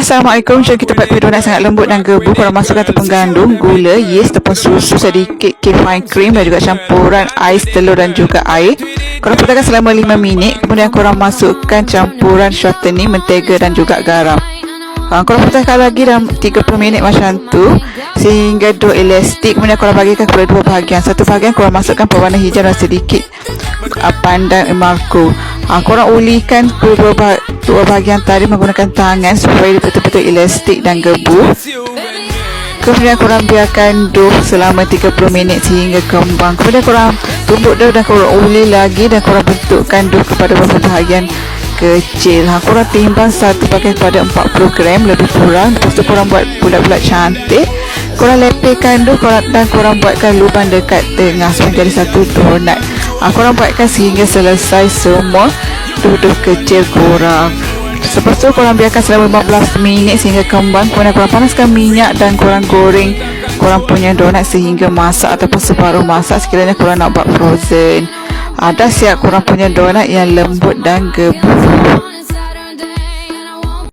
Assalamualaikum. Jadi kita buat kuih donat sangat lembut dan gebu. Korang masukkan tepung gandum, gula, yeast, tepung susu, sedikit cake fine cream dan juga campuran ais, telur dan juga air. Korang putihkan selama 5 minit. Kemudian korang masukkan campuran shortening, mentega dan juga garam. Ha, korang putihkan lagi dalam 30 minit macam tu sehingga dough elastik kemudian korang bagikan kepada dua bahagian satu bahagian korang masukkan pewarna hijau dan sedikit uh, pandan emarco ha, korang ulikan bah- dua bahagian tadi menggunakan tangan supaya dia betul-betul elastik dan gebu Kemudian korang biarkan dough selama 30 minit sehingga kembang. Kemudian korang tumbuk dough dan korang uli lagi dan korang bentukkan dough kepada beberapa bahagian kecil. Ha, korang timbang satu pakai kepada 40 gram lebih kurang. Lepas tu korang buat bulat-bulat cantik. Korang lepehkan dough korang, dan korang buatkan lubang dekat tengah supaya jadi satu donat. Ha, korang buatkan sehingga selesai semua dough-dough kecil korang. Lepas tu korang biarkan selama 15 minit sehingga kembang Kemudian korang panaskan minyak dan korang goreng. Korang punya donat sehingga masak ataupun separuh masak. Sekiranya korang nak buat frozen. Ada siap korang punya donat yang lembut dan gebu